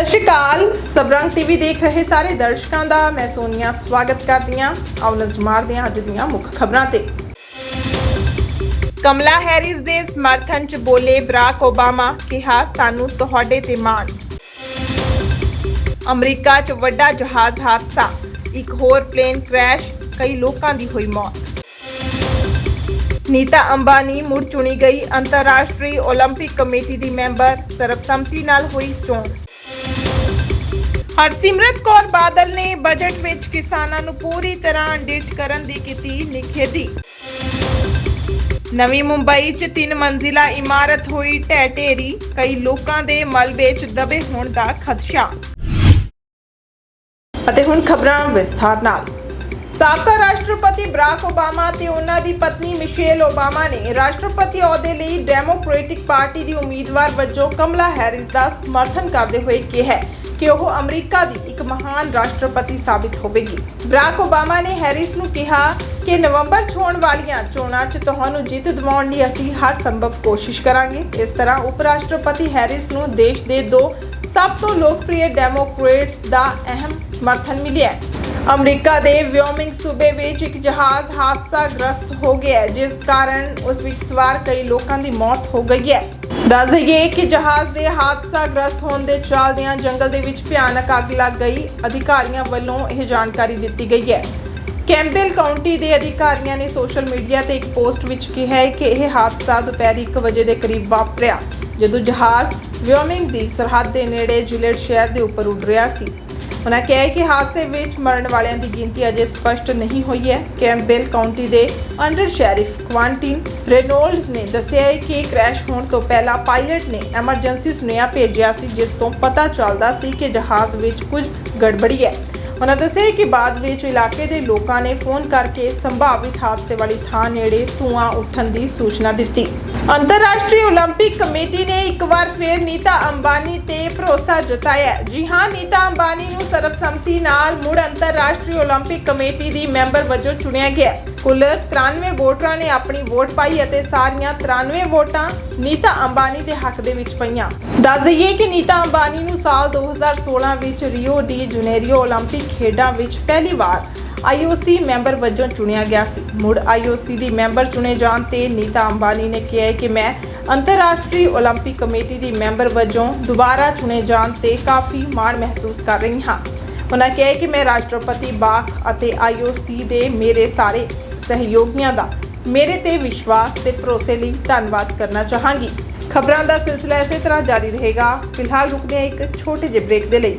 ਸਤਿ ਸ਼੍ਰੀ ਅਕਾਲ। ਸਬਰੰਗ ਟੀਵੀ ਦੇਖ ਰਹੇ ਸਾਰੇ ਦਰਸ਼ਕਾਂ ਦਾ ਮੈਂ ਸੋਨੀਆ ਸਵਾਗਤ ਕਰਦੀ ਹਾਂ। ਆਓ ਨਜ਼ਰ ਮਾਰਦੇ ਹਾਂ ਅੱਜ ਦੀਆਂ ਮੁੱਖ ਖਬਰਾਂ ਤੇ। ਕਮਲਾ ਹੈਰਿਸ ਦੇ ਸਮਰਥਨ ਚ ਬੋਲੇ ਬਰਾਕ ਓਬਾਮਾ, ਕਿਹਾ, ਸਾਨੂੰ ਤੁਹਾਡੇ ਤੇ ਮਾਣ। ਅਮਰੀਕਾ 'ਚ ਵੱਡਾ ਜਹਾਜ਼ ਹਾਦਸਾ। ਇੱਕ ਹੋਰ ਪਲੇਨ ਕ੍ਰੈਸ਼, ਕਈ ਲੋਕਾਂ ਦੀ ਹੋਈ ਮੌਤ। ਨੀਤਾ ਅੰਬਾਨੀ ਮੁੜ ਚੁਣੀ ਗਈ ਅੰਤਰਰਾਸ਼ਟਰੀ ਓਲੰਪਿਕ ਕਮੇਟੀ ਦੀ ਮੈਂਬਰ, ਸਰਬਸੰਮਤੀ ਨਾਲ ਹੋਈ ਚੋਣ। ਹਰਸਿਮਰਤ ਕੌਰ ਬਾਦਲ ਨੇ ਬਜਟ ਵਿੱਚ ਕਿਸਾਨਾਂ ਨੂੰ ਪੂਰੀ ਤਰ੍ਹਾਂ ਡਿਟ ਕਰਨ ਦੀ ਕੀਤੀ ਨਿਖੇਧੀ। ਨਵੀਂ ਮੁੰਬਈ 'ਚ ਤਿੰਨ ਮੰਜ਼ਿਲਾ ਇਮਾਰਤ ਹੋਈ ਢਹਿ ਢੇਰੀ, ਕਈ ਲੋਕਾਂ ਦੇ ਮਲਬੇ 'ਚ ਦਬੇ ਹੋਣ ਦਾ ਖਦਸ਼ਾ। ਅਤੇ ਹੁਣ ਖਬਰਾਂ ਵਿਸਥਾਰ ਨਾਲ। ਸਾਬਕਾ ਰਾਸ਼ਟਰਪਤੀ ਬਰਾਕ ਓਬਾਮਾ ਤੇ ਉਹਨਾਂ ਦੀ ਪਤਨੀ ਮਿਸ਼ੇਲ ਓਬਾਮਾ ਨੇ ਰਾਸ਼ਟਰਪਤੀ ਅਹੁਦੇ ਲਈ ਡੈਮੋਕ੍ਰੈਟਿਕ ਪਾਰਟੀ ਦੀ ਉਮੀਦਵਾਰ ਵਜੋਂ ਕਮਲਾ ਹੈਰਿਸ ਦਾ ਸਮਰਥਨ ਕਰਦੇ ਹੋਏ ਕਿਹਾ ਹੈ। ਕਿ ਉਹ ਅਮਰੀਕਾ ਦੀ ਇੱਕ ਮਹਾਨ ਰਾਸ਼ਟਰਪਤੀ ਸਾਬਿਤ ਹੋਵੇਗੀ। ਬਰਾਕ ਓਬਾਮਾ ਨੇ ਹੈਰਿਸ ਨੂੰ ਕਿਹਾ ਕਿ ਨਵੰਬਰ 'ਚ ਹੋਣ ਵਾਲੀਆਂ ਚੋਣਾਂ 'ਚ ਤੁਹਾਨੂੰ ਜਿੱਤ ਦਿਵਾਉਣ ਲਈ ਅਸੀਂ ਹਰ ਸੰਭਵ ਕੋਸ਼ਿਸ਼ ਕਰਾਂਗੇ। ਇਸ ਤਰ੍ਹਾਂ ਉਪ ਰਾਸ਼ਟਰਪਤੀ ਹੈਰਿਸ ਨੂੰ ਦੇਸ਼ ਦੇ ਦੋ ਸਭ ਤੋਂ ਲੋਕਪ੍ਰਿਯ ਡੈਮੋਕ੍ਰੇਟਸ ਦਾ ਅਹਿਮ ਸਮਰਥਨ ਮਿਲਿਆ ਹੈ। ਅਮਰੀਕਾ ਦੇ ਵਿਓਮਿੰਗ ਸੂਬੇ ਵਿੱਚ ਇੱਕ ਜਹਾਜ਼ ਹਾਦਸਾ ਗ੍ਰਸਤ ਹੋ ਗਿਆ ਜਿਸ ਕਾਰਨ ਉਸ ਵਿੱਚ ਸਵਾਰ ਕਈ ਲੋਕਾਂ ਦੀ ਮੌਤ ਹੋ ਗਈ ਹੈ। ਦੱਸ ਦਈਏ ਕਿ ਜਹਾਜ਼ ਦੇ ਹਾਦਸਾ ਗ੍ਰਸਤ ਹੋਣ ਦੇ ਚੱਲਦਿਆਂ ਜੰਗਲ ਦੇ ਵਿੱਚ ਭਿਆਨਕ ਅੱਗ ਲੱਗ ਗਈ। ਅਧਿਕਾਰੀਆਂ ਵੱਲੋਂ ਇਹ ਜਾਣਕਾਰੀ ਦਿੱਤੀ ਗਈ ਹੈ। ਕੈਂਪਬੈਲ ਕਾਉਂਟੀ ਦੇ ਅਧਿਕਾਰੀਆਂ ਨੇ ਸੋਸ਼ਲ ਮੀਡੀਆ ਤੇ ਇੱਕ ਪੋਸਟ ਵਿੱਚ ਕਿਹਾ ਹੈ ਕਿ ਇਹ ਹਾਦਸਾ ਦੁਪਹਿਰ 1 ਵਜੇ ਦੇ ਕਰੀਬ ਵਾਪਰਿਆ, ਜਦੋਂ ਜਹਾਜ਼ ਵਿਓਮਿੰਗ ਦੀ ਸਰਹੱਦ ਦੇ ਨੇੜੇ ਜਿਲੇਟ ਸ਼ਹਿਰ ਦੇ ਉੱਪਰ ਉੱਡ ਰਿਹਾ ਸੀ। ਉਹਨਾਂ ਕਿਹਾ ਹੈ ਕਿ ਹਾਦਸੇ ਵਿੱਚ ਮਰਨ ਵਾਲਿਆਂ ਦੀ ਗਿਣਤੀ ਅਜੇ ਸਪਸ਼ਟ ਨਹੀਂ ਹੋਈ ਹੈ। ਕੈਂਪਬੈਲ ਕਾਉਂਟੀ ਦੇ ਅੰਡਰ ਸ਼ੈਰਿਫ ਕੁਆਂਟਿਨ ਰੈਨੋਲਡਸ ਨੇ ਦੱਸਿਆ ਹੈ ਕਿ ਕ੍ਰੈਸ਼ ਹੋਣ ਤੋਂ ਪਹਿਲਾਂ ਪਾਇਲਟ ਨੇ ਐਮਰਜੈਂਸੀ ਸੁਨੇਹਾ ਭੇਜਿਆ ਸੀ, ਜਿਸ ਤੋਂ ਪਤਾ ਚੱਲਦਾ ਸੀ ਕਿ ਜਹਾਜ਼ ਵਿੱਚ ਕੁਝ ਗੜਬੜੀ ਹੈ। ਉਹਨਾਂ ਦੱਸਿਆ ਕਿ ਬਾਅਦ ਵਿੱਚ ਇਲਾਕੇ ਦੇ ਲੋਕਾਂ ਨੇ ਫੋਨ ਕਰਕੇ ਸੰਭਾਵਿਤ ਹਾਦਸੇ ਵਾਲੀ ਥਾਂ ਨੇੜੇ ਧੂਆਂ ਉੱਠਣ ਦੀ ਸੂਚਨਾ ਦਿੱਤੀ। ਅੰਤਰਰਾਸ਼ਟਰੀ ਓਲੰਪਿਕ ਕਮੇਟੀ ਨੇ ਇੱਕ ਵਾਰ ਫਿਰ ਨੀਤਾ ਅੰਬਾਨੀ ਤੇ ਭਰੋਸਾ ਜਤਾਇਆ। ਜੀ ਹਾਂ, ਨੀਤਾ ਅੰਬਾਨੀ ਨੂੰ ਸਰਬਸੰਮਤੀ ਨਾਲ ਮੁੜ ਅੰਤਰਰਾਸ਼ਟਰੀ ਓਲੰਪਿਕ ਕਮੇਟੀ ਦੀ ਮੈਂਬਰ ਵਜੋਂ ਚੁਣਿਆ ਗਿਆ। ਕੁੱਲ 93 ਵੋਟਰਾਂ ਨੇ ਆਪਣੀ ਵੋਟ ਪਾਈ ਅਤੇ ਸਾਰੀਆਂ 93 ਵੋਟਾਂ ਨੀਤਾ ਅੰਬਾਨੀ ਦੇ ਹੱਕ ਦੇ ਵਿੱਚ ਪਈਆਂ। ਦੱਸ ਦਈਏ ਕਿ ਨੀਤਾ ਅੰਬਾਨੀ ਨੂੰ ਸਾਲ 2016 ਵਿੱਚ ਰੀਓ ਡੀ ਜੁਨੇਰੀਓ ਓਲੰਪਿਕ ਖੇਡਾਂ ਵਿੱਚ ਪਹਿਲੀ ਵਾਰ IOC ਮੈਂਬਰ ਵਜੋਂ ਚੁਣਿਆ ਗਿਆ ਸੀ। ਮੁੜ IOC ਦੀ ਮੈਂਬਰ ਚੁਣੇ ਜਾਣ ਤੇ ਨੀਤਾ ਅੰਬਾਨੀ ਨੇ ਕਿਹਾ ਕਿ ਮੈਂ ਅੰਤਰਰਾਸ਼ਟਰੀ ਓਲੰਪਿਕ ਕਮੇਟੀ ਦੀ ਮੈਂਬਰ ਵਜੋਂ ਦੁਬਾਰਾ ਚੁਣੇ ਜਾਣ ਤੇ ਕਾਫੀ ਮਾਣ ਮਹਿਸੂਸ ਕਰ ਰਹੀ ਹਾਂ। ਉਹਨਾਂ ਕਿਹਾ ਕਿ ਮੈਂ ਰਾਸ਼ਟਰਪਤੀ ਬਾਖ ਅਤੇ IOC ਦੇ ਮੇਰੇ ਸਾਰੇ ਸਹਿਯੋਗੀਆਂ ਦਾ ਮੇਰੇ ਤੇ ਵਿਸ਼ਵਾਸ ਤੇ ਭਰੋਸੇ ਲਈ ਧੰਨਵਾਦ ਕਰਨਾ ਚਾਹਾਂਗੀ। ਖਬਰਾਂ ਦਾ ਸਿਲਸਿਲਾ ਇਸੇ ਤਰ੍ਹਾਂ ਜਾਰੀ ਰਹੇਗਾ। ਫਿਲਹਾਲ ਰੁਕਦੇ ਹਾਂ ਇੱਕ ਛੋਟੇ ਜਿਹੇ ਬ੍ਰੇਕ ਦੇ ਲਈ।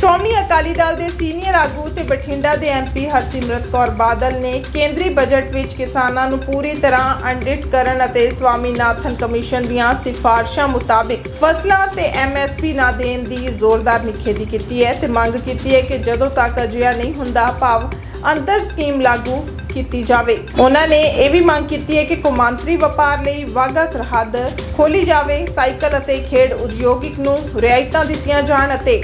ਸ਼੍ਰੋਮਣੀ ਅਕਾਲੀ ਦਲ ਦੇ ਸੀਨੀਅਰ ਆਗੂ ਤੇ ਬਠਿੰਡਾ ਦੇ ਐਮਪੀ ਹਰਸਿਮਰਤ ਕੌਰ ਬਾਦਲ ਨੇ ਕੇਂਦਰੀ ਬਜਟ ਵਿੱਚ ਕਿਸਾਨਾਂ ਨੂੰ ਪੂਰੀ ਤਰ੍ਹਾਂ ਅੰਡਿਟ ਕਰਨ ਅਤੇ ਸਵਾਮੀਨਾਥਨ ਕਮਿਸ਼ਨ ਦੀਆਂ ਸਿਫਾਰਸ਼ਾਂ ਮੁਤਾਬਿਕ ਫਸਲਾਂ ਤੇ ਐਮਐਸਪੀ ਨਾ ਦੇਣ ਦੀ ਜ਼ੋਰਦਾਰ ਨਿਖੇਧੀ ਕੀਤੀ ਹੈ ਤੇ ਮੰਗ ਕੀਤੀ ਹੈ ਕਿ ਜਦੋਂ ਤੱਕ ਅਜਿਹਾ ਨਹੀਂ ਹੁੰਦਾ, ਭਾਵ ਅੰਤਰ ਸਕੀਮ ਲਾਗੂ ਕੀਤੀ ਜਾਵੇ। ਉਹਨਾਂ ਨੇ ਇਹ ਵੀ ਮੰਗ ਕੀਤੀ ਹੈ ਕਿ ਕੌਮਾਂਤਰੀ ਵਪਾਰ ਲਈ ਵਾਗਾ ਸਰਹੱਦ ਖੋਲੀ ਜਾਵੇ, ਸਾਈਕਲ ਅਤੇ ਖੇਡ ਉਦਯੋਗਿਕ ਨੂੰ ਰਿਆਇਤਾਂ ਦਿੱਤੀਆਂ ਜਾਣ ਅਤੇ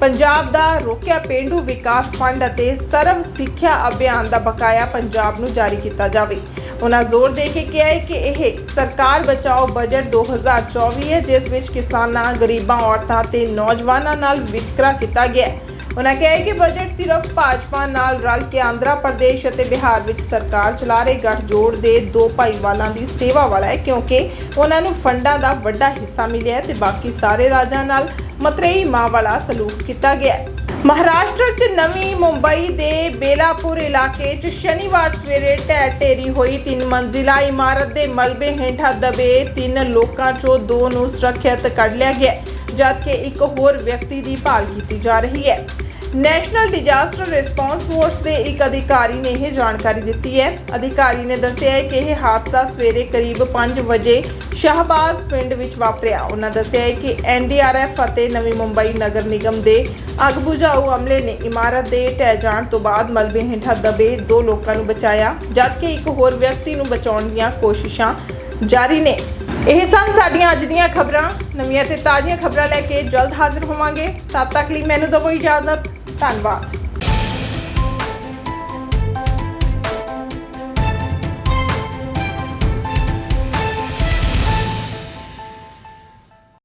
ਪੰਜਾਬ ਦਾ ਰੋਕਿਆ ਪੇਂਡੂ ਵਿਕਾਸ ਫੰਡ ਅਤੇ ਸਰਵ ਸਿੱਖਿਆ ਅਭਿਆਨ ਦਾ ਬਕਾਇਆ ਪੰਜਾਬ ਨੂੰ ਜਾਰੀ ਕੀਤਾ ਜਾਵੇ। ਉਹਨਾਂ ਜ਼ੋਰ ਦੇ ਕੇ ਕਿਹਾ ਹੈ ਕਿ ਇਹ ਸਰਕਾਰ ਬਚਾਓ ਬਜਟ 2024 ਹੈ, ਜਿਸ ਵਿੱਚ ਕਿਸਾਨਾਂ, ਗਰੀਬਾਂ, ਔਰਤਾਂ ਤੇ ਨੌਜਵਾਨਾਂ ਨਾਲ ਵਿਤਕਰਾ ਕੀਤਾ ਗਿਆ ਹੈ। ਉਹਨਾਂ ਕਿਹਾ ਕਿ ਬਜਟ ਸਿਰਫ ਭਾਜਪਾ ਨਾਲ ਰਲ ਕੇ ਆਂਧਰਾ ਪ੍ਰਦੇਸ਼ ਅਤੇ ਬਿਹਾਰ ਵਿੱਚ ਸਰਕਾਰ ਚਲਾ ਰਹੇ ਗੱਠਜੋੜ ਦੇ ਦੋ ਭਾਈਵਾਲਾਂ ਦੀ ਸੇਵਾ ਵਾਲਾ ਹੈ, ਕਿਉਂਕਿ ਉਹਨਾਂ ਨੂੰ ਫੰਡਾਂ ਦਾ ਵੱਡਾ ਹਿੱਸਾ ਮਿਲਿਆ ਹੈ ਤੇ ਬਾਕੀ ਸਾਰੇ ਰਾਜਾਂ ਨਾਲ ਮਤਰੇਈ ਮਾਂ ਵਾਲਾ ਸਲੂਕ ਕੀਤਾ ਗਿਆ ਹੈ। ਮਹਾਰਾਸ਼ਟਰ 'ਚ ਨਵੀਂ ਮੁੰਬਈ ਦੇ ਬੇਲਾਪੁਰ ਇਲਾਕੇ 'ਚ ਸ਼ਨੀਵਾਰ ਸਵੇਰੇ ਢਹਿ ਢੇਰੀ ਹੋਈ ਤਿੰਨ ਮੰਜ਼ਿਲਾ ਇਮਾਰਤ ਦੇ ਮਲਬੇ ਹੇਠਾਂ ਦਬੇ ਤਿੰਨ ਲੋਕਾਂ 'ਚੋਂ ਦੋ ਨੂੰ ਸੁਰੱਖਿਅਤ ਕੱਢ ਲਿਆ ਗਿਆ ਜਦਕਿ ਇੱਕ ਹੋਰ ਵਿਅਕਤੀ ਦੀ ਭਾਲ ਕੀਤੀ ਜਾ ਰਹੀ ਹੈ। ਨੈਸ਼ਨਲ ਡਿਜ਼ਾਸਟਰ ਰਿਸਪਾਂਸ ਫੋਰਸ ਦੇ ਇੱਕ ਅਧਿਕਾਰੀ ਨੇ ਇਹ ਜਾਣਕਾਰੀ ਦਿੱਤੀ ਹੈ। ਅਧਿਕਾਰੀ ਨੇ ਦੱਸਿਆ ਹੈ ਕਿ ਇਹ ਹਾਦਸਾ ਸਵੇਰੇ ਕਰੀਬ 5 ਵਜੇ ਸ਼ਾਹਬਾਜ਼ ਪਿੰਡ ਵਿੱਚ ਵਾਪਰਿਆ। ਉਹਨਾਂ ਦੱਸਿਆ ਹੈ ਕਿ ਐਨਡੀਆਰਐਫ ਅਤੇ ਨਵੀਂ ਮੁੰਬਈ ਨਗਰ ਨਿਗਮ ਦੇ ਅੱਗ ਬੁਝਾਊ ਅਮਲੇ ਨੇ ਇਮਾਰਤ ਦੇ ਢਹਿ ਜਾਣ ਤੋਂ ਬਾਅਦ ਮਲਬੇ ਹੇਠਾਂ ਦਬੇ ਦੋ ਲੋਕਾਂ ਨੂੰ ਬਚਾਇਆ, ਜਦਕਿ ਇੱਕ ਹੋਰ ਵਿਅਕਤੀ ਨੂੰ ਬਚਾਉਣ ਦੀਆਂ ਕੋਸ਼ਿਸ਼ਾਂ ਜਾਰੀ ਨੇ। ਇਹ ਸਨ ਸਾਡੀਆਂ ਅੱਜ ਦੀਆਂ ਖਬਰਾਂ। ਨਵੀਆਂ ਤੇ ਤਾਜ਼ੀਆਂ ਖਬਰਾਂ ਲੈ ਕੇ ਜਲਦ ਹਾਜ਼ਰ ਹੋਵਾਂਗੇ। ਤਦ ਤੱਕ ਲਈ ਮੈਨੂੰ ਦਿਓ ਇਜਾਜ਼ਤ। ਧੰਨਵਾਦ।